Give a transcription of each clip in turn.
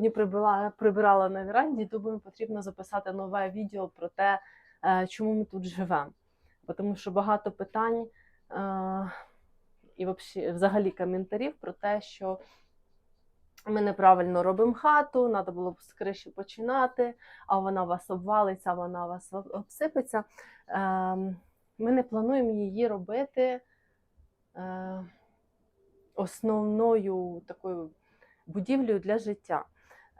Мені прибирала, прибирала на веранді, думаю, потрібно записати нове відео про те, е, чому ми тут живемо. Тому що багато питань е, і взагалі коментарів про те, що ми неправильно робимо хату, треба було б з криші починати, а вона вас обвалиться, вона вас обсипеться. Е, Ми не плануємо її робити е, основною такою будівлею для життя.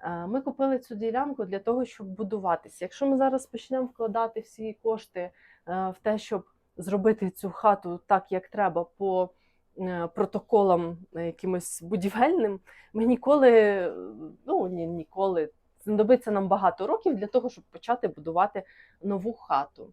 Е, Ми купили цю ділянку для того, щоб будуватися. Якщо ми зараз почнемо вкладати всі кошти е, в те, щоб зробити цю хату так, як треба, по е, протоколам якимось будівельним, ми ніколи, ну ні, ніколи, знадобиться нам багато років для того, щоб почати будувати нову хату.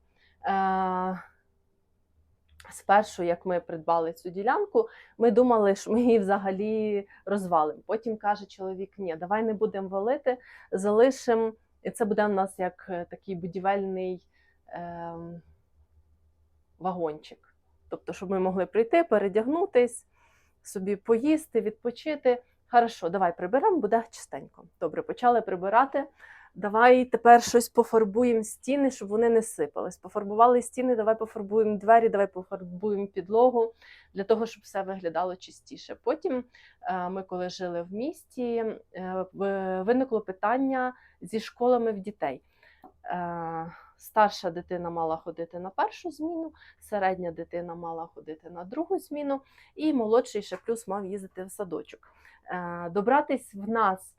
Е, Спершу, як ми придбали цю ділянку, ми думали, що ми її взагалі розвалимо. Потім каже чоловік: ні, давай не будемо валити, залишимо. І це буде в нас як е, такий будівельний ем, вагончик. Тобто, щоб ми могли прийти, передягнутись, собі поїсти, відпочити. Хорошо, давай приберемо, буде чистенько. Добре, почали прибирати. Давай тепер щось пофарбуємо стіни, щоб вони не сипались. Пофарбували стіни, давай пофарбуємо двері, давай пофарбуємо підлогу для того, щоб все виглядало чистіше. Потім е, ми, коли жили в місті, е, виникло питання зі школами в дітей. Е, Старша дитина мала ходити на першу зміну, середня дитина мала ходити на другу зміну, і молодший ще плюс мав їздити в садочок. Добратись в нас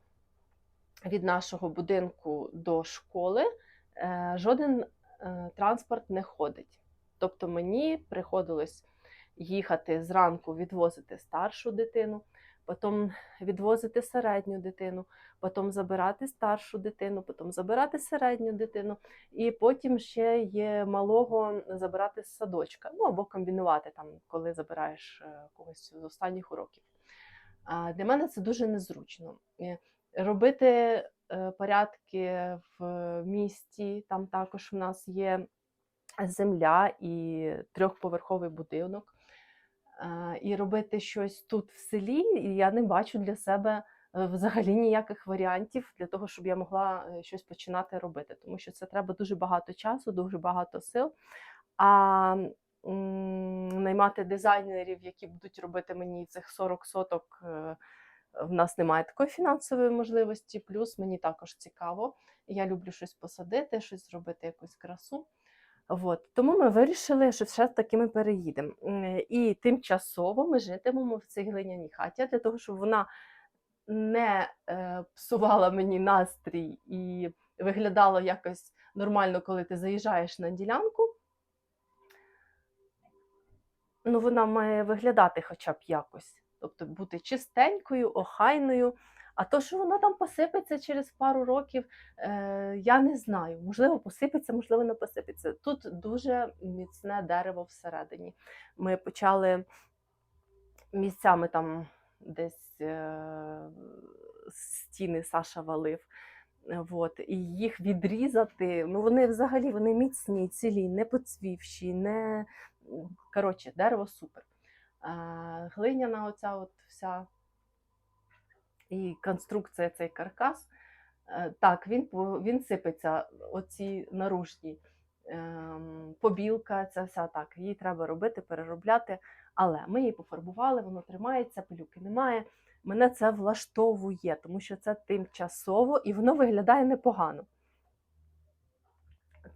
від нашого будинку до школи е, жоден е, транспорт не ходить. Тобто мені приходилось їхати зранку, відвозити старшу дитину, потім відвозити середню дитину, потім забирати старшу дитину, потім забирати середню дитину, і потім ще є малого забирати з садочка. Ну або комбінувати там, коли забираєш е, когось з останніх уроків. Для мене це дуже незручно. Робити е, порядки в місті, там також у нас є земля і трьохповерховий будинок. Е, І робити щось тут в селі, і я не бачу для себе е, взагалі ніяких варіантів для того, щоб я могла щось починати робити. Тому що це треба дуже багато часу, дуже багато сил. А наймати дизайнерів, які будуть робити мені цих 40 соток. В нас немає такої фінансової можливості, плюс мені також цікаво. Я люблю щось посадити, щось зробити, якусь красу. От. Тому ми вирішили, що все таки ми переїдемо. І тимчасово ми житимемо в цій глиняній хаті для того, щоб вона не е, псувала мені настрій і виглядала якось нормально, коли ти заїжджаєш на ділянку. Ну, вона має виглядати хоча б якось. Тобто бути чистенькою, охайною. А то, що воно там посипеться через пару років, е, я не знаю. Можливо, посипеться, можливо, не посипеться. Тут дуже міцне дерево всередині. Ми почали місцями там десь е, стіни Саша валив. Вот, і їх відрізати, ну вони взагалі вони міцні, цілі, не поцвівші, не коротше, дерево супер. Глиняна оця от вся і конструкція, цей каркас. Е, Так, він, він сипеться, оці наружні ем, побілка, це вся так. Її треба робити, переробляти. Але ми її пофарбували, воно тримається, пилюки немає. Мене це влаштовує, тому що це тимчасово і воно виглядає непогано.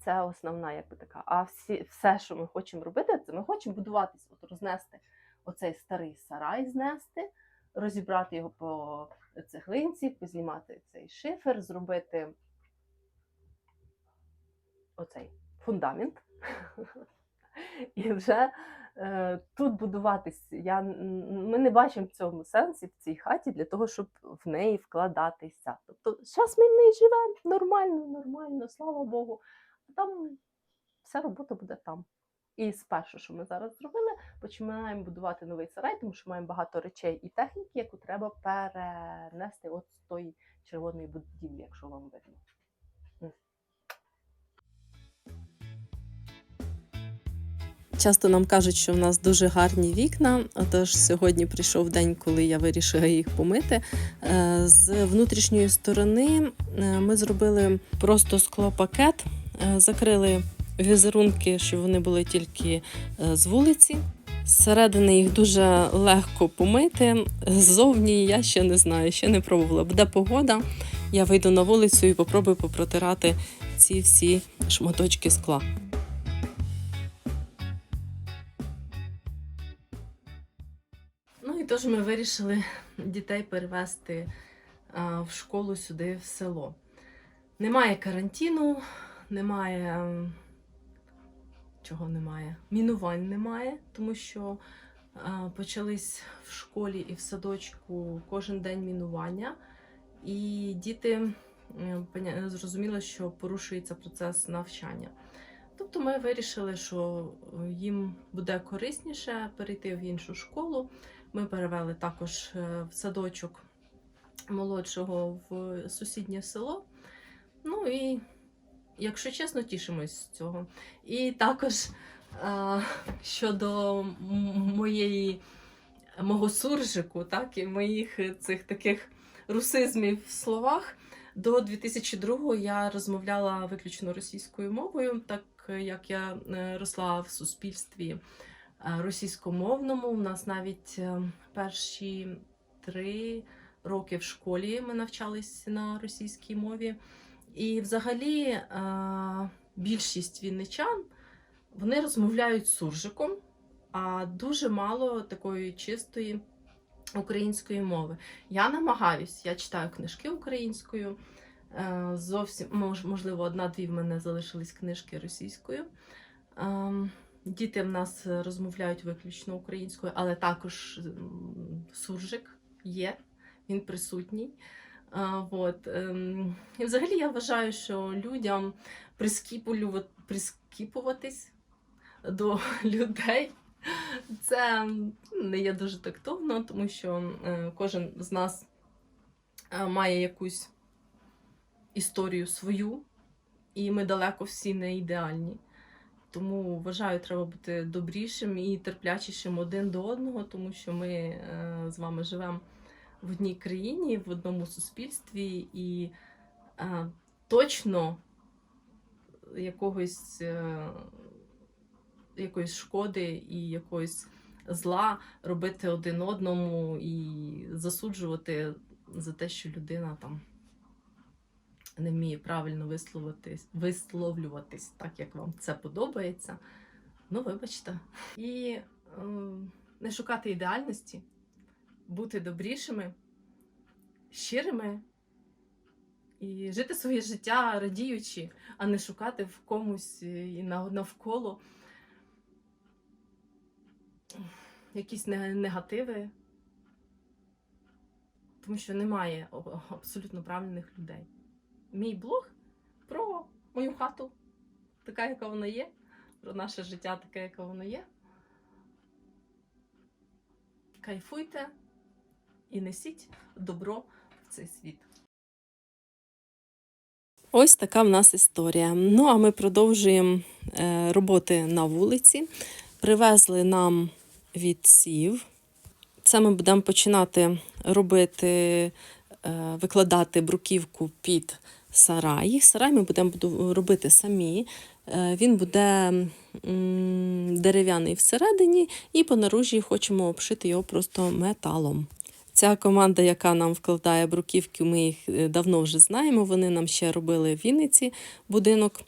Це основна якби така. А всі, все, що ми хочемо робити, це ми хочемо будуватись, от рознести оцей старий сарай, знести, розібрати його по цеглинці, познімати цей шифер, зробити оцей фундамент. І вже е, тут будуватись. Я, ми не бачимо в цьому сенсі в цій хаті для того, щоб в неї вкладатися. Тобто, зараз ми в неї живемо нормально, нормально, слава Богу. А там вся робота буде там. І спершу, що ми зараз зробили, починаємо будувати новий сарай, тому що маємо багато речей і техніки, яку треба перенести от з тої червоної будівлі, якщо вам видно. Часто нам кажуть, що в нас дуже гарні вікна. Отож, сьогодні прийшов день, коли я вирішила їх помити. Е, З внутрішньої сторони е, ми зробили просто склопакет, е, закрили візерунки, щоб вони були тільки е, з вулиці. Зсередини їх дуже легко помити. Ззовні я ще не знаю, ще не пробувала. Буде погода, я вийду на вулицю і попробую попротирати ці всі шматочки скла. Ну і тож ми вирішили дітей перевезти в школу сюди, в село. Немає карантину, немає. Чого немає? Мінувань немає, тому що а, почались в школі і в садочку кожен день мінування, і діти зрозуміли, що порушується процес навчання. Тобто ми вирішили, що е, їм буде корисніше перейти в іншу школу. Ми перевели також е, в садочок молодшого в сусіднє село. Ну і, якщо чесно, тішимось з цього. І також а, щодо моєї, мого суржику, так, і моїх цих таких русизмів в словах. До 2002-го я розмовляла виключно російською мовою, так як я е, росла в суспільстві е, російськомовному. У нас навіть е, перші три роки в школі ми навчались на російській мові. І взагалі е, більшість вінничан вони розмовляють суржиком, а дуже мало такої чистої української мови. Я намагаюсь, я читаю книжки українською. е, Зовсім можливо, одна-дві в мене залишились книжки російською. Ем, Діти в нас розмовляють виключно українською, але також суржик є, він присутній. От, ем, і взагалі я вважаю, що людям прискіпуватись до людей це не є дуже тактовно, тому що е, кожен з нас е, має якусь історію свою, і ми далеко всі не ідеальні. Тому вважаю, треба бути добрішим і терплячішим один до одного, тому що ми е, з вами живемо в одній країні, в одному суспільстві, і е, точно якогось, е, якоїсь шкоди і якогось зла робити один одному і засуджувати за те, що людина там не вміє правильно висловитись, висловлюватись так, як вам це подобається. Ну, вибачте. І е, не шукати ідеальності, бути добрішими, щирими і жити своє життя радіючи, а не шукати в комусь і навколо якісь негативи. Тому що немає абсолютно правильних людей. Мій блог про мою хату, така, яка вона є, про наше життя, таке, яке воно є. Кайфуйте і несіть добро в цей світ. Ось така в нас історія. Ну, а ми продовжуємо е, роботи на вулиці. Привезли нам відсів. Це ми будемо починати робити, е, викладати бруківку під сарай. Сарай ми будемо робити самі. Е, Він буде дерев'яний всередині, і по наружі хочемо обшити його просто металом. Ця команда, яка нам вкладає бруківки, ми їх е, давно вже знаємо. Вони нам ще робили в Вінниці будинок.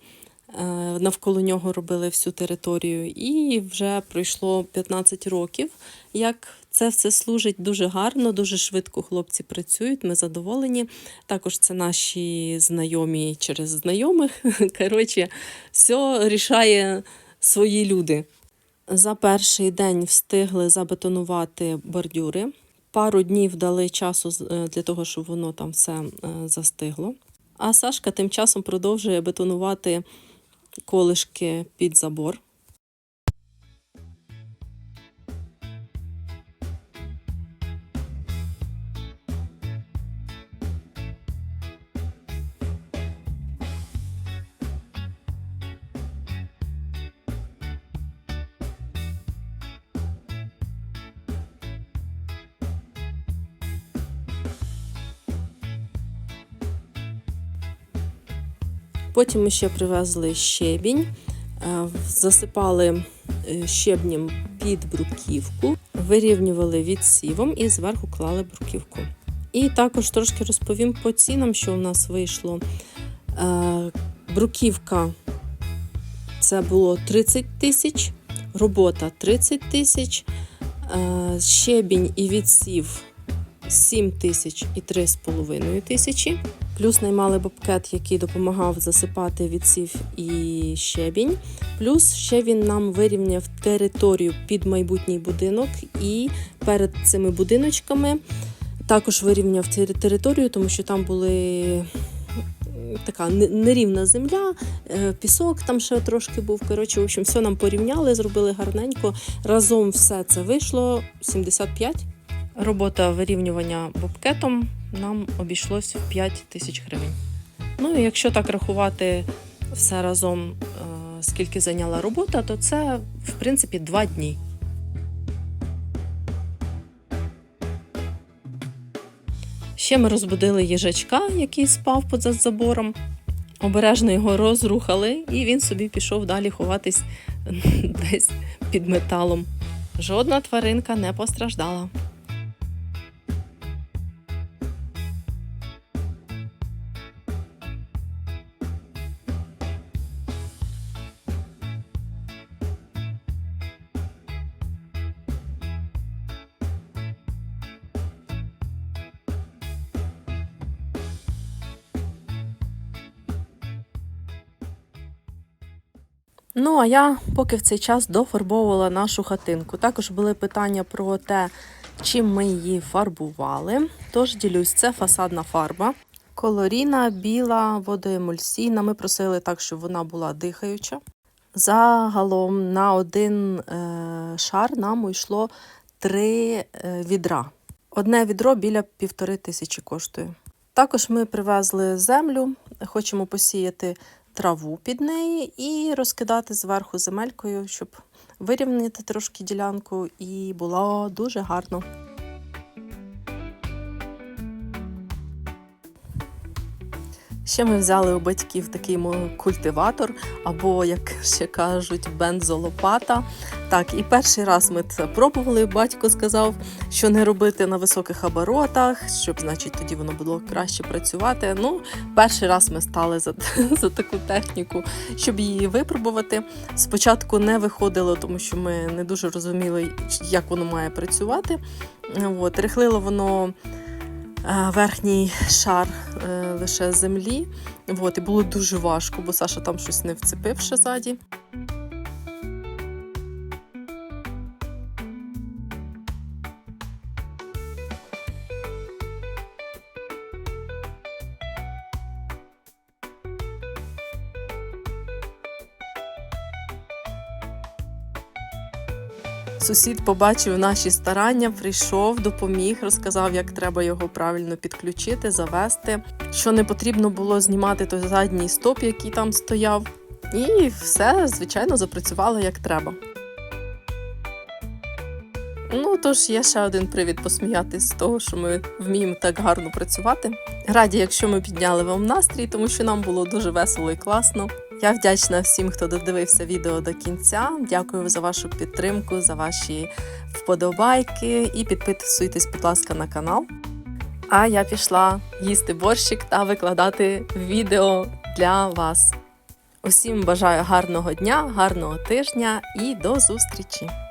е, Навколо нього робили всю територію, і вже пройшло 15 років. Як це все служить дуже гарно, дуже швидко хлопці працюють. Ми задоволені. Також це наші знайомі через знайомих. Коротше, все рішає свої люди. За перший день встигли забетонувати бордюри. Пару днів дали часу е, для того, щоб воно там все е, застигло. А Сашка тим часом продовжує бетонувати колишки під забор. Потім ми ще привезли щебінь, е, засипали е, щебнем під бруківку, вирівнювали відсівом і зверху клали бруківку. І також трошки розповім по цінам, що у нас вийшло. Е, Бруківка це було 30 тисяч, робота 30 тисяч, щебінь і відсів 7 тисяч і 3,5 тисячі. Плюс наймали бобкет, який допомагав засипати відсів і щебінь. Плюс ще він нам вирівняв територію під майбутній будинок, і перед цими будиночками також вирівняв територію, тому що там були така нерівна земля, е, пісок там ще трошки був. Коротше, в общем, все нам порівняли, зробили гарненько. Разом все це вийшло 75. Робота вирівнювання бобкетом нам обійшлось в 5 тисяч гривень. Ну і якщо так рахувати все разом, е, скільки зайняла робота, то це в принципі два дні. Ще ми розбудили їжачка, який спав поза забором. Обережно його розрухали, і він собі пішов далі ховатись десь під металом. Жодна тваринка не постраждала. Ну, а я поки в цей час дофарбовувала нашу хатинку. Також були питання про те, чим ми її фарбували. Тож ділюсь, це фасадна фарба. Колоріна, біла, водоемульсійна. Ми просили так, щоб вона була дихаюча. Загалом на один е, шар нам йшло три е, відра. Одне відро біля півтори тисячі коштує. Також ми привезли землю, хочемо посіяти траву під неї і розкидати зверху земелькою, щоб вирівняти трошки ділянку, і було дуже гарно. Ще ми взяли у батьків такий культиватор, або, як ще кажуть, бензолопата. Так, і перший раз ми це пробували. Батько сказав, що не робити на високих оборотах, щоб, значить, тоді воно було краще працювати. Ну, перший раз ми стали за, за таку техніку, щоб її випробувати. Спочатку не виходило, тому що ми не дуже розуміли, як воно має працювати. От, рихлило воно е, верхній шар е, лише землі. От, і було дуже важко, бо Саша там щось не вцепив ще ззаді. Сусід побачив наші старання, прийшов, допоміг, розказав, як треба його правильно підключити, завести. Що не потрібно було знімати той задній стоп, який там стояв. І все, звичайно, запрацювало як треба. Ну, тож є ще один привід посміятись з того, що ми вміємо так гарно працювати. Раді, якщо ми підняли вам настрій, тому що нам було дуже весело і класно. Я вдячна всім, хто додивився відео до кінця. Дякую за вашу підтримку, за ваші вподобайки і підписуйтесь, будь ласка, на канал. А я пішла їсти борщик та викладати відео для вас. Усім бажаю гарного дня, гарного тижня і до зустрічі!